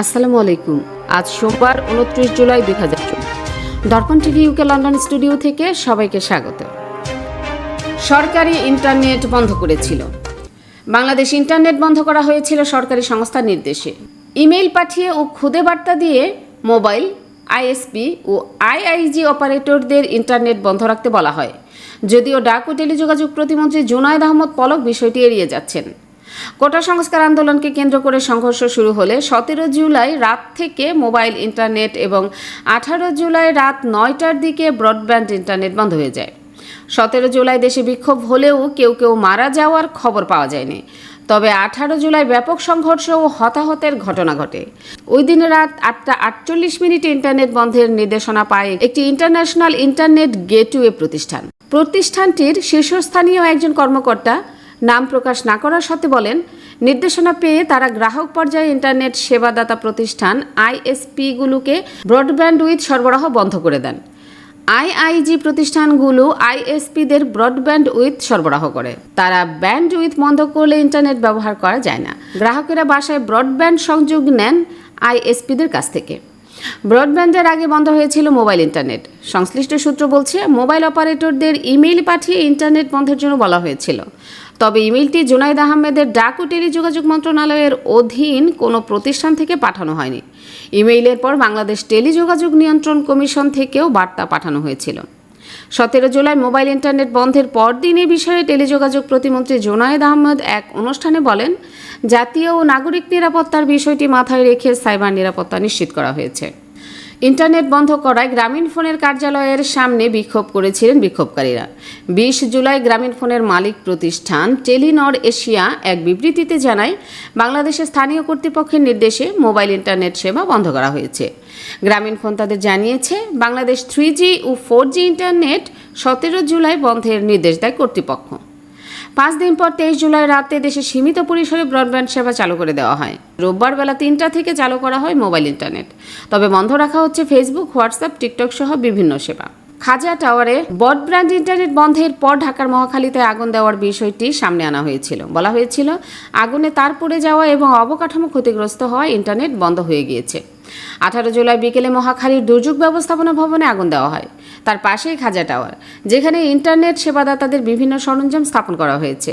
আসসালামু আলাইকুম। আজ সোমবার, উনত্রিশ জুলাই দুই হাজার দর্পণ টিভি ইউকে লন্ডন স্টুডিও থেকে সবাইকে স্বাগত। সরকারি ইন্টারনেট বন্ধ করেছিল। বাংলাদেশ ইন্টারনেট বন্ধ করা হয়েছিল সরকারি সংস্থার নির্দেশে। ইমেইল পাঠিয়ে ও খুদে বার্তা দিয়ে মোবাইল আইএসপি ও আইআইজি অপারেটরদের ইন্টারনেট বন্ধ রাখতে বলা হয়। যদিও ডাক ও টেলিযোগাযোগ প্রতিমন্ত্রী জুনায়দ আহমদ পলক বিষয়টি এড়িয়ে যাচ্ছেন। কোটা সংস্কার আন্দোলনকে কেন্দ্র করে সংঘর্ষ শুরু হলে সতেরো জুলাই রাত থেকে মোবাইল, ইন্টারনেট এবং আঠারো জুলাই রাত নয়টার দিকে ব্রডব্যান্ড, ইন্টারনেট বন্ধ হয়ে যায়। সতেরো জুলাই দেশে বিক্ষোভ হলেও কেউ কেউ মারা যাওয়ার খবর পাওয়া যায়নি। তবে আঠারো জুলাই ব্যাপক সংঘর্ষ ও হতাহতের ঘটনা ঘটে। ওই দিনে রাত আটটা আটচল্লিশ মিনিটে ইন্টারনেট বন্ধের নির্দেশনা পায় একটি ইন্টারন্যাশনাল ইন্টারনেট গেটওয়ে প্রতিষ্ঠান। প্রতিষ্ঠানটির শীর্ষস্থানীয় একজন কর্মকর্তা নাম প্রকাশ না করার সত্ত্বে বলেন, নির্দেশনা পেয়ে তারা গ্রাহক পর্যায়ে ইন্টারনেট সেবাদাতা প্রতিষ্ঠান আইএসপিগুলোকে ব্রডব্যান্ড উইথ সরবরাহ বন্ধ করে দেন। আইআইজি প্রতিষ্ঠানগুলো আইএসপিদের ব্রডব্যান্ড উইথ সরবরাহ করে। তারা ব্যান্ড উইথ বন্ধ করলে ইন্টারনেট ব্যবহার করা যায় না। গ্রাহকেরা বাসায় ব্রডব্যান্ড সংযোগ নেন আইএসপিদের কাছ থেকে। ব্রডব্যান্ডের আগে বন্ধ হয়েছিল মোবাইল ইন্টারনেট। সংশ্লিষ্ট সূত্র বলছে, মোবাইল অপারেটরদের ইমেইল পাঠিয়ে ইন্টারনেট বন্ধের জন্য বলা হয়েছিল। তবে ইমেইলটি জুনাইদ আহমেদের ডাক ও টেলিযোগাযোগ মন্ত্রণালয়ের অধীন কোনো প্রতিষ্ঠান থেকে পাঠানো হয়নি। ইমেইলের পর বাংলাদেশ টেলিযোগাযোগ নিয়ন্ত্রণ কমিশন থেকেও বার্তা পাঠানো হয়েছিল। সতেরো জুলাই মোবাইল ইন্টারনেট বন্ধের পরদিন এ বিষয়ে টেলিযোগাযোগ প্রতিমন্ত্রী জোনায়েদ আহমদ এক অনুষ্ঠানে বলেন, জাতীয় ও নাগরিক নিরাপত্তার বিষয়টি মাথায় রেখে সাইবার নিরাপত্তা নিশ্চিত করা হয়েছে। ইন্টারনেট বন্ধ করায় গ্রামীণ ফোনের কার্যালয়ের সামনে বিক্ষোভ করেছিলেন বিক্ষোভকারীরা। বিশ জুলাই গ্রামীণ ফোনের মালিক প্রতিষ্ঠান টেলিনর এশিয়া এক বিবৃতিতে জানায়, বাংলাদেশের স্থানীয় কর্তৃপক্ষের নির্দেশে মোবাইল ইন্টারনেট সেবা বন্ধ করা হয়েছে। গ্রামীণ ফোন তাদের জানিয়েছে, বাংলাদেশ থ্রি ও ফোর ইন্টারনেট সতেরো জুলাই বন্ধের নির্দেশ দেয় কর্তৃপক্ষ। পাঁচ দিন পর তেইশ জুলাই রাতে দেশে সীমিত পরিসরে ব্রডব্যান্ড সেবা চালু করে দেওয়া হয়। রোববার বেলা তিনটা থেকে চালু করা হয় মোবাইল ইন্টারনেট। তবে বন্ধ রাখা হচ্ছে ফেসবুক, হোয়াটসঅ্যাপ, টিকটক সহ বিভিন্ন সেবা। খাজা টাওয়ারে ব্রডব্যান্ড ইন্টারনেট বন্ধের পর ঢাকার মহাখালীতে আগুন দেওয়ার বিষয়টি সামনে আনা হয়েছিল। বলা হয়েছিল, আগুনে তার পড়ে যাওয়া এবং অবকাঠামো ক্ষতিগ্রস্ত হওয়ায় ইন্টারনেট বন্ধ হয়ে গিয়েছে। আঠারো জুলাই বিকেলে মহাখালীর দুর্যোগ ব্যবস্থাপনা ভবনে আগুন দেওয়া হয়। তার পাশেই খাজা টাওয়ার যেখানে ইন্টারনেট সেবাদাতাদের বিভিন্ন সরঞ্জাম স্থাপন করা হয়েছে।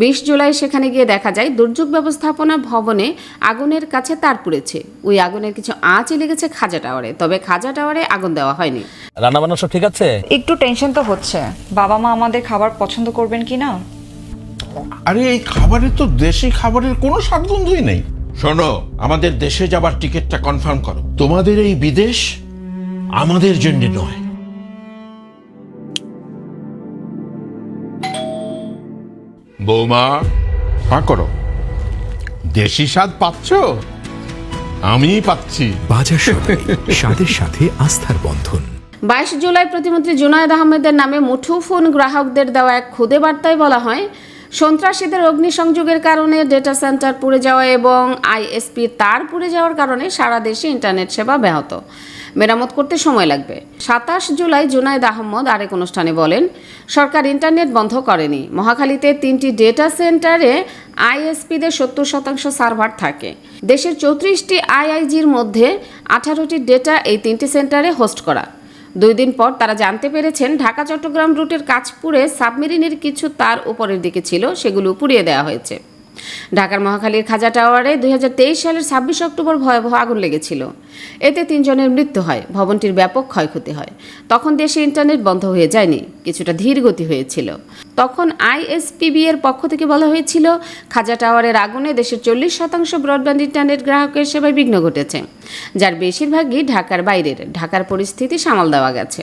বিশ জুলাই সেখানে গিয়ে দেখা যায় দুর্যোগ ব্যবস্থাপনা ভবনে আগুনের কাছে তার পুড়েছে। ওই আগুনের কিছু আঁচই লেগেছে খাজা টাওয়ারে তবে খাজা টাওয়ারে আগুন দেওয়া হয়নি। রান্না বান্না সব ঠিক আছে? একটু টেনশন তো হচ্ছে। বাবা মা আমাদের খাবার পছন্দ করবেন কি না? আরে এই খাবারে তো দেশি খাবারের কোনো স্বাদগন্ধই নেই। শোনো আমাদের দেশে যাবার টিকিটটা কনফার্ম করো। তোমাদের এই বিদেশ আমাদের জন্য নয়। বৌমা হ্যাঁ করো। দেশি স্বাদ পাচ্ছ? আমি পাচ্ছি। বাজার সদাই স্বাদের সাথে আস্থার বন্ধন। বাইশ জুলাই প্রতিমন্ত্রী জুনায়েদ আহমেদের নামে মুঠোফোন গ্রাহকদের দেওয়া এক খুদে বার্তায় বলা হয় সন্ত্রাসীদের অগ্নিসংযোগের কারণে ডেটা সেন্টার পুড়ে যাওয়া এবং আইএসপি তার পুড়ে যাওয়ার কারণে সারা দেশে ইন্টারনেট সেবা ব্যাহত। মেরামত করতে সময় লাগবে। সাতাশ জুলাই জুনায়েদ আহমদ আরেক অনুষ্ঠানে বলেন, সরকার ইন্টারনেট বন্ধ করেনি। মহাখালীতে তিনটি ডেটা সেন্টারে আইএসপিদের সত্তর শতাংশ সার্ভার থাকে। দেশের চৌত্রিশটি আইআইজির মধ্যে আঠারোটি ডেটা এই তিনটি সেন্টারে হোস্ট করা। দুই দিন পর তারা জানতে পেরেছেন ঢাকা চট্টগ্রাম রুটের কাজপুরে সাবমেরিনের কিছু তার উপরের দিকে ছিল, সেগুলো পুড়িয়ে দেওয়া হয়েছে। ঢাকার মহাখালীর খাজা টাওয়ারে দুই হাজার তেইশ সালের ছাব্বিশ অক্টোবর ভয়াবহ আগুন লেগেছিল। এতে তিনজনের মৃত্যু হয়, ভবনটির ব্যাপক ক্ষয়ক্ষতি হয়। তখন দেশে ইন্টারনেট বন্ধ হয়ে যায়নি, কিছুটা ধীর গতি হয়েছিল। তখন আইএসপিবি এর পক্ষ থেকে বলা হয়েছিল, খাজা টাওয়ারের আগুনে দেশের চল্লিশ শতাংশ ব্রডব্যান্ড ইন্টারনেট গ্রাহকের সেবায় বিঘ্ন ঘটেছে, যার বেশিরভাগই ঢাকার বাইরের, ঢাকার পরিস্থিতি সামাল দেওয়া গেছে।